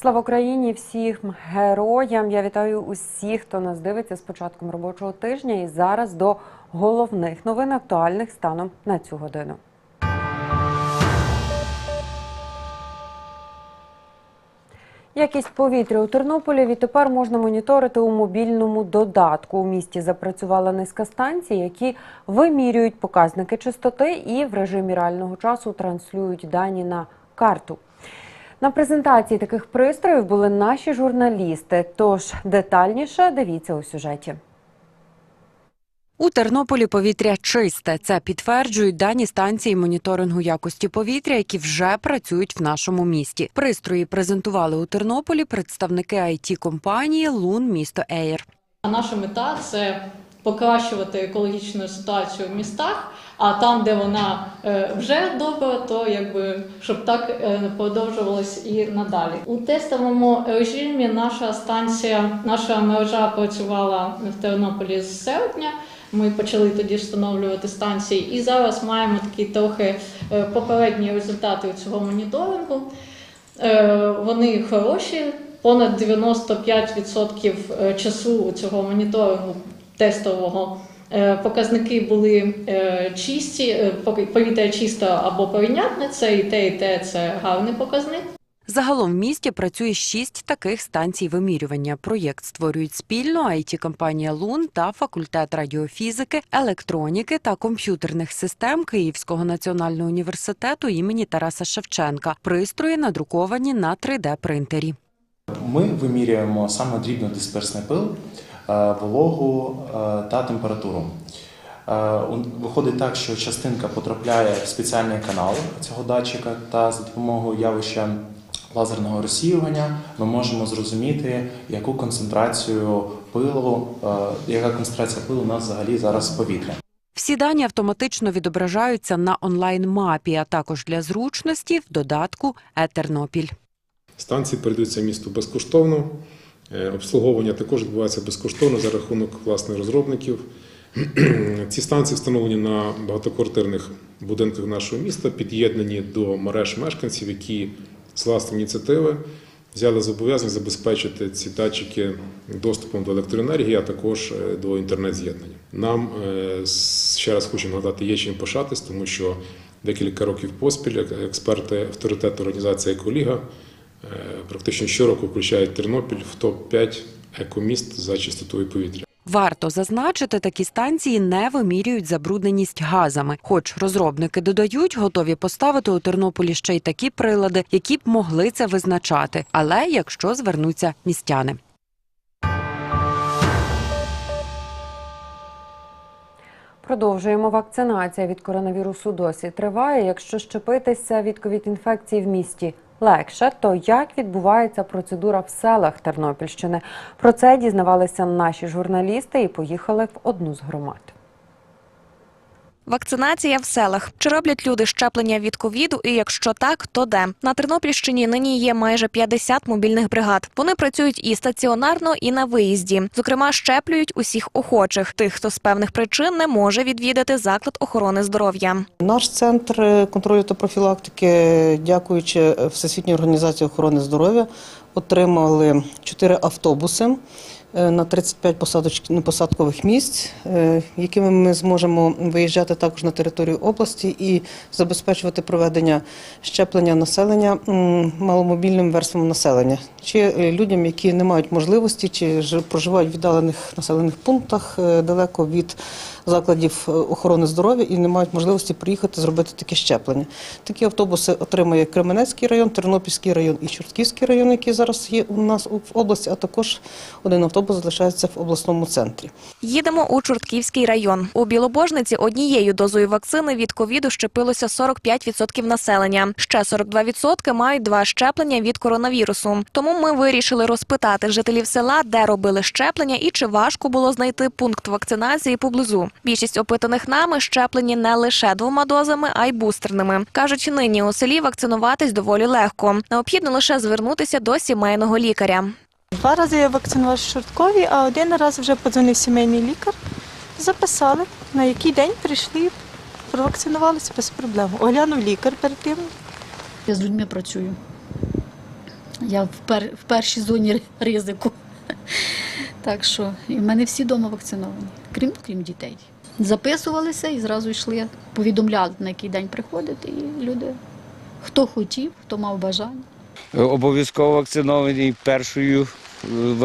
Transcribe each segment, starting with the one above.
Слава Україні! Всім героям! Я вітаю усіх, хто нас дивиться з початком робочого тижня. І зараз до головних новин актуальних станом на цю годину. Якість повітря у Тернополі відтепер можна моніторити у мобільному додатку. У місті запрацювала низка станцій, які вимірюють показники чистоти і в режимі реального часу транслюють дані на карту. На презентації таких пристроїв були наші журналісти. Тож детальніше дивіться у сюжеті. У Тернополі повітря чисте. Це підтверджують дані станції моніторингу якості повітря, які вже працюють в нашому місті. Пристрої презентували у Тернополі представники it компанії Лун місто Ейр. Наша мета це покращувати екологічну ситуацію в містах. А там, де вона е, вже добра, то якби щоб так е, продовжувалось і надалі. У тестовому режимі наша станція, наша мережа працювала в Тернополі з серпня. Ми почали тоді встановлювати станції, і зараз маємо такі трохи е, попередні результати цього моніторингу. Вони хороші. Понад 95% е, часу цього моніторингу тестового показники були е, чисті, е, повітря чисто або прийнятне. Це і те, і те це гарний показник. Загалом в місті працює шість таких станцій вимірювання. Проєкт створюють спільно it компанія Лун та факультет радіофізики, електроніки та комп'ютерних систем Київського національного університету імені Тараса Шевченка. Пристрої надруковані на 3D принтері. Ми вимірюємо саме дрібнодисперсний пил, е, вологу е, та температуру. Е, Виходить так, що частинка потрапляє в спеціальний канал цього датчика, та за допомогою явища лазерного розсіювання ми можемо зрозуміти, яку концентрацію пилу, е, яка концентрація пилу у нас взагалі зараз в повітрі. Всі дані автоматично відображаються на онлайн-мапі, а також для зручності в додатку Етернопіль. Станції передаються місту безкоштовно. Е, Обслуговування також відбувається безкоштовно за рахунок власних розробників. Ці станції встановлені на багатоквартирних будинках нашого міста, під'єднані до мереж мешканців, які з власної ініціативи взяли зобов'язання забезпечити ці датчики доступом до електроенергії, а також е, до інтернет-з'єднання. Нам е, ще раз хочу нагадати, є чим пишатись, тому що декілька років поспіль експерти авторитету організації Еколіга практично щороку включають Тернопіль в топ-5 екоміст за чистотою повітря. Варто зазначити, такі станції не вимірюють забрудненість газами. Хоч розробники додають, готові поставити у Тернополі ще й такі прилади, які б могли це визначати, але якщо звернуться містяни. Продовжуємо вакцинація від коронавірусу досі триває. Якщо щепитися від ковід-інфекції в місті легше, то як відбувається процедура в селах Тернопільщини? Про це дізнавалися наші журналісти і поїхали в одну з громад. Вакцинація в селах. Чи роблять люди щеплення від ковіду? І якщо так, то де на Тернопільщині нині є майже 50 мобільних бригад. Вони працюють і стаціонарно, і на виїзді. Зокрема, щеплюють усіх охочих, тих, хто з певних причин не може відвідати заклад охорони здоров'я. Наш центр е, контролю та профілактики, дякуючи Всесвітній організації охорони здоров'я, отримали 4 автобуси е, на 35 посадоч- посадкових місць, е, якими ми зможемо виїжджати також на територію області і забезпечувати проведення щеплення населення маломобільним верствам населення, чи е, людям, які не мають можливості, чи проживають в віддалених населених пунктах е, далеко від закладів е, охорони здоров'я і не мають можливості приїхати зробити таке щеплення. Такі автобуси отримує Кременецький район, Тернопільський район і Чортківський район, які зараз є у нас в області, а також один автобус залишається в обласному центрі. Їдемо у Чортківський район. У Білобожниці однією дозою вакцини від ковіду щепилося 45% населення. Ще 42% мають два щеплення від коронавірусу. Тому ми вирішили розпитати жителів села, де робили щеплення і чи важко було знайти пункт вакцинації поблизу. Більшість опитаних нами щеплені не лише двома дозами, а й бустерними. кажуть, нині у селі вакцинуватись доволі легко. Необхідно лише звернутися до сімейного лікаря. Два рази я вакцинувалася в Шорткові, а один раз вже подзвонив сімейний лікар. Записали, на який день прийшли, провакцинувалися без проблем. Оглянув лікар перед тим. Я з людьми працюю. Я в, пер, в першій зоні ризику. Так що і в мене всі вдома вакциновані, крім, крім дітей. Записувалися і зразу йшли, повідомляли, на який день приходити, і люди, хто хотів, хто мав бажання. Обов'язково вакцинований першою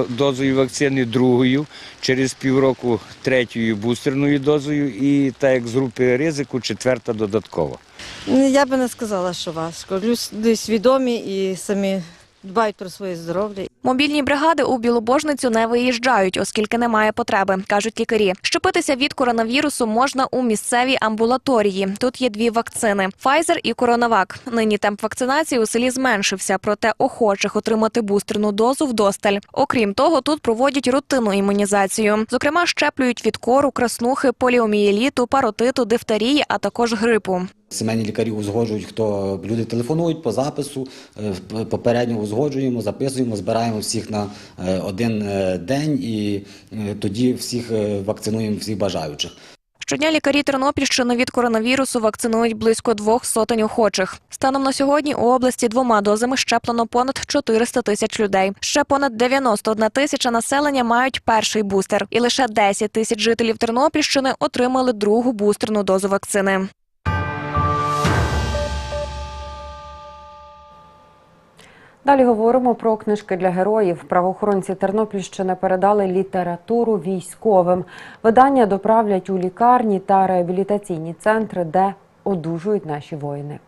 дозою вакцини, другою, через півроку третьою бустерною дозою і так як з групи ризику, четверта додаткова. Ну, Я би не сказала, що важко. Люди свідомі і самі дбають про своє здоров'я. Мобільні бригади у Білобожницю не виїжджають, оскільки немає потреби, кажуть лікарі. Щепитися від коронавірусу можна у місцевій амбулаторії. Тут є дві вакцини – Pfizer і Коронавак. Нині темп вакцинації у селі зменшився, проте охочих отримати бустерну дозу вдосталь. Окрім того, тут проводять рутинну імунізацію. Зокрема, щеплюють від кору, краснухи, поліомієліту, паротиту, дифтерії, а також грипу. Сімейні лікарі узгоджують, хто люди телефонують по запису, е, попередньо узгоджуємо, записуємо, збираємо всіх на е, один е, день і тоді всіх вакцинуємо всіх бажаючих. Щодня лікарі Тернопільщини від коронавірусу вакцинують близько двох сотень охочих. Станом на сьогодні у області двома дозами щеплено понад 400 тисяч людей. Ще понад 91 тисяча населення мають перший бустер, і лише 10 тисяч жителів Тернопільщини отримали другу бустерну дозу вакцини. Далі говоримо про книжки для героїв. Правоохоронці Тернопільщини передали літературу військовим. Видання доправлять у лікарні та реабілітаційні центри, де одужують наші воїни.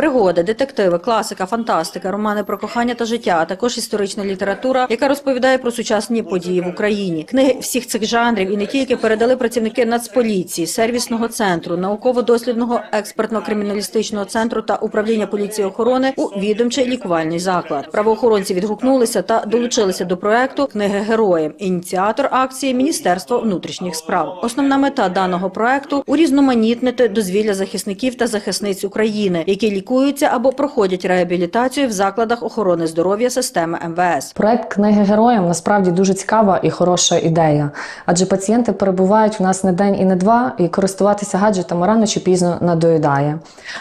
Пригоди, детективи, класика, фантастика, романи про кохання та життя, а також історична література, яка розповідає про сучасні події в Україні. Книги всіх цих жанрів і не тільки передали працівники Нацполіції, сервісного центру, науково-дослідного експертно-криміналістичного центру та управління поліції охорони у відомчий лікувальний заклад. Правоохоронці відгукнулися та долучилися до проекту Книги героям. Ініціатор акції Міністерство внутрішніх справ. Основна мета даного проекту урізноманітнити дозвілля захисників та захисниць України, які лікуються або проходять реабілітацію в закладах охорони здоров'я системи МВС. Проект книги героям насправді дуже цікава і хороша ідея, адже пацієнти перебувають у нас не день і не два, і користуватися гаджетами рано чи пізно надоїдає.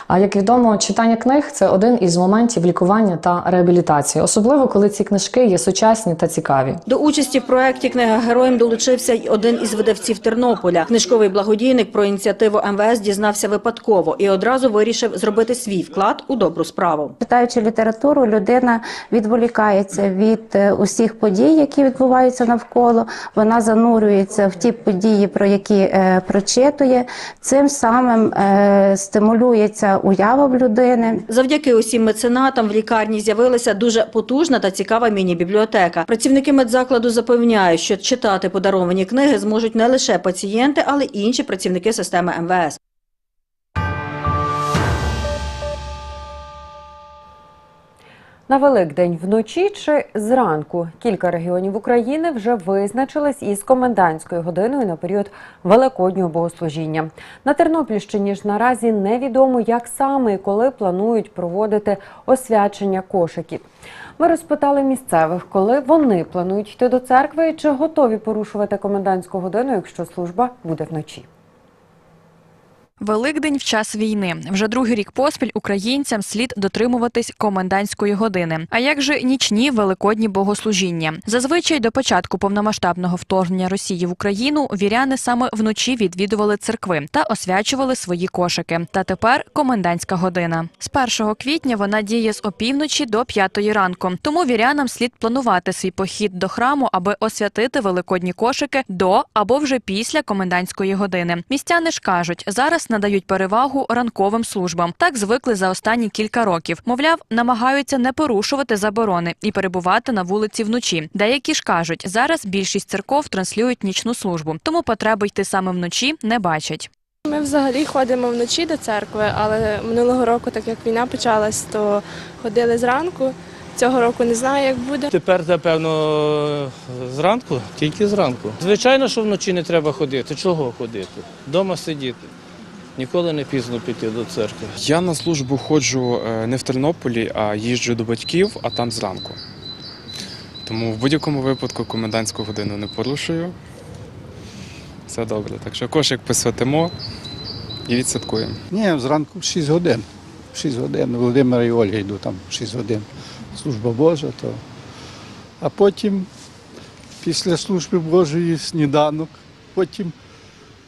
А як відомо, читання книг це один із моментів лікування та реабілітації, особливо коли ці книжки є сучасні та цікаві. До участі в проекті Книга героям долучився й один із видавців Тернополя. Книжковий благодійник про ініціативу МВС дізнався випадково і одразу вирішив зробити свій вклад у добру справу. Читаючи літературу, людина відволікається від е, усіх подій, які відбуваються навколо. Вона занурюється в ті події, про які е, прочитує. Цим самим е, стимулюється уява в людини. Завдяки усім меценатам в лікарні з'явилася дуже потужна та цікава міні-бібліотека. Працівники медзакладу запевняють, що читати подаровані книги зможуть не лише пацієнти, але й інші працівники системи МВС. На Великдень вночі чи зранку кілька регіонів України вже визначились із комендантською годиною на період великоднього богослужіння. На Тернопільщині ж наразі невідомо, як саме і коли планують проводити освячення кошиків. Ми розпитали місцевих, коли вони планують йти до церкви і чи готові порушувати комендантську годину, якщо служба буде вночі. Великдень в час війни. Вже другий рік поспіль українцям слід дотримуватись комендантської години. А як же нічні великодні богослужіння? Зазвичай до початку повномасштабного вторгнення Росії в Україну віряни саме вночі відвідували церкви та освячували свої кошики. Та тепер комендантська година. З 1 квітня вона діє з опівночі до 5 ранку. Тому вірянам слід планувати свій похід до храму, аби освятити великодні кошики до або вже після комендантської години. Містяни ж кажуть, зараз надають перевагу ранковим службам. Так звикли за останні кілька років. Мовляв, намагаються не порушувати заборони і перебувати на вулиці вночі. Деякі ж кажуть, зараз більшість церков транслюють нічну службу, тому потреби йти саме вночі не бачать. Ми взагалі ходимо вночі до церкви, але минулого року, так як війна почалась, то ходили зранку. Цього року не знаю, як буде. Тепер, напевно, зранку, тільки зранку. Звичайно, що вночі не треба ходити. Чого ходити? Дома сидіти. Ніколи не пізно піти до церкви. Я на службу ходжу е, не в Тернополі, а їжджу до батьків, а там зранку. Тому в будь-якому випадку комендантську годину не порушую. Все добре. Так що кошик посвятимо і відсвяткуємо. Ні, зранку 6 годин. в 6 годин. Володимира і Ольга йду там в 6 годин. Служба Божа, то. А потім, після служби Божої, сніданок, потім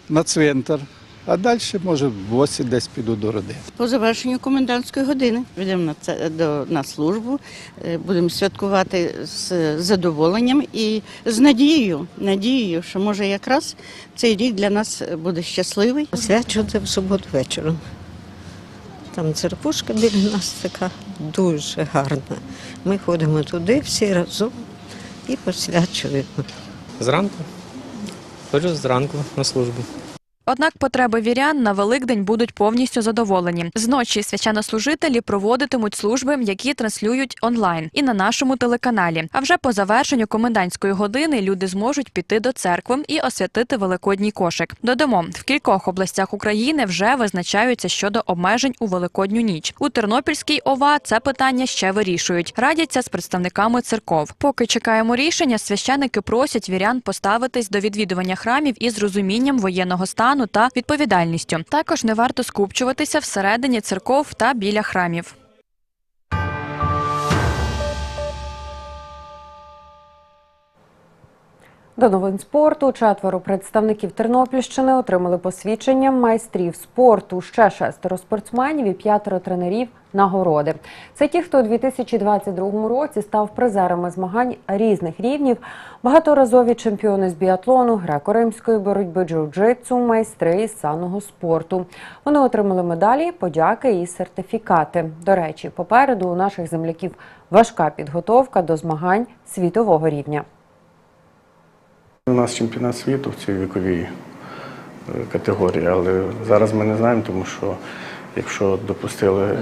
на цвинтар. А далі, може, в 8 десь піду до родини. По завершенню комендантської години йдемо на це до на службу, е, будемо святкувати з задоволенням і з надією, надією, що може якраз цей рік для нас буде щасливий. Освячувати в суботу вечором. Там церквушка біля нас така дуже гарна. Ми ходимо туди всі разом і посвячуємо. Зранку. Ходжу зранку на службу. Однак потреби вірян на Великдень будуть повністю задоволені. Зночі священнослужителі проводитимуть служби, які транслюють онлайн і на нашому телеканалі. А вже по завершенню комендантської години люди зможуть піти до церкви і освятити великодній кошик. Додамо, в кількох областях України вже визначаються щодо обмежень у великодню ніч. У Тернопільській ОВА це питання ще вирішують. Радяться з представниками церков. Поки чекаємо рішення, священики просять вірян поставитись до відвідування храмів із розумінням воєнного стану та відповідальністю. Також не варто скупчуватися всередині церков та біля храмів. До новин спорту четверо представників Тернопільщини отримали посвідчення майстрів спорту. Ще шестеро спортсменів і п'ятеро тренерів нагороди. Це ті, хто у 2022 році став призерами змагань різних рівнів, багаторазові чемпіони з біатлону, греко-римської боротьби, джиу-джитсу, майстри із санного спорту. Вони отримали медалі, подяки і сертифікати. До речі, попереду у наших земляків важка підготовка до змагань світового рівня. У нас чемпіонат світу в цій віковій е, категорії, але зараз ми не знаємо, тому що якщо допустили е,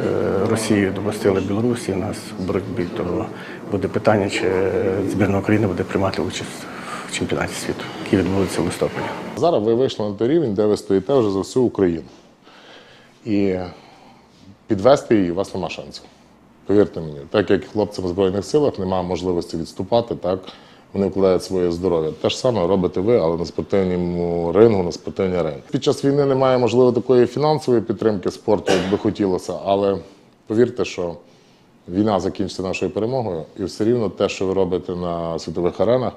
Росію, допустили Білорусі нас в боротьбі, то буде питання, чи збірна України буде приймати участь в чемпіонаті світу, який відбудеться в листопаді. Зараз ви вийшли на той рівень, де ви стоїте вже за всю Україну. І підвести її у вас нема шансів. Повірте мені, так як хлопцям в Збройних силах немає можливості відступати, так вони вкладають своє здоров'я. Те ж саме робите ви, але на спортивному рингу, на спортивній арені. Під час війни немає, можливо, такої фінансової підтримки спорту, як би хотілося, але повірте, що війна закінчиться нашою перемогою, і все рівно те, що ви робите на світових аренах,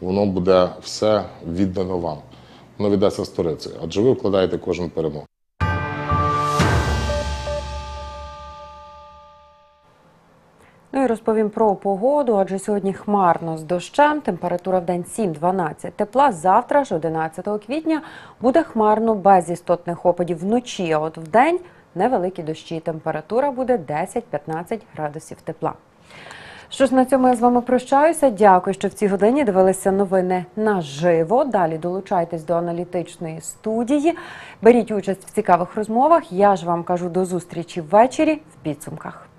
воно буде все віддано вам. Воно віддасться сторицею, адже ви вкладаєте кожну перемогу. Ну і розповім про погоду, адже сьогодні хмарно з дощем, температура в день 7-12 тепла. Завтра ж, 11 квітня, буде хмарно без істотних опадів вночі, а от в день невеликі дощі. Температура буде 10-15 градусів тепла. Що ж, на цьому я з вами прощаюся. Дякую, що в цій годині дивилися новини наживо. Далі долучайтесь до аналітичної студії. Беріть участь в цікавих розмовах. Я ж вам кажу до зустрічі ввечері в підсумках.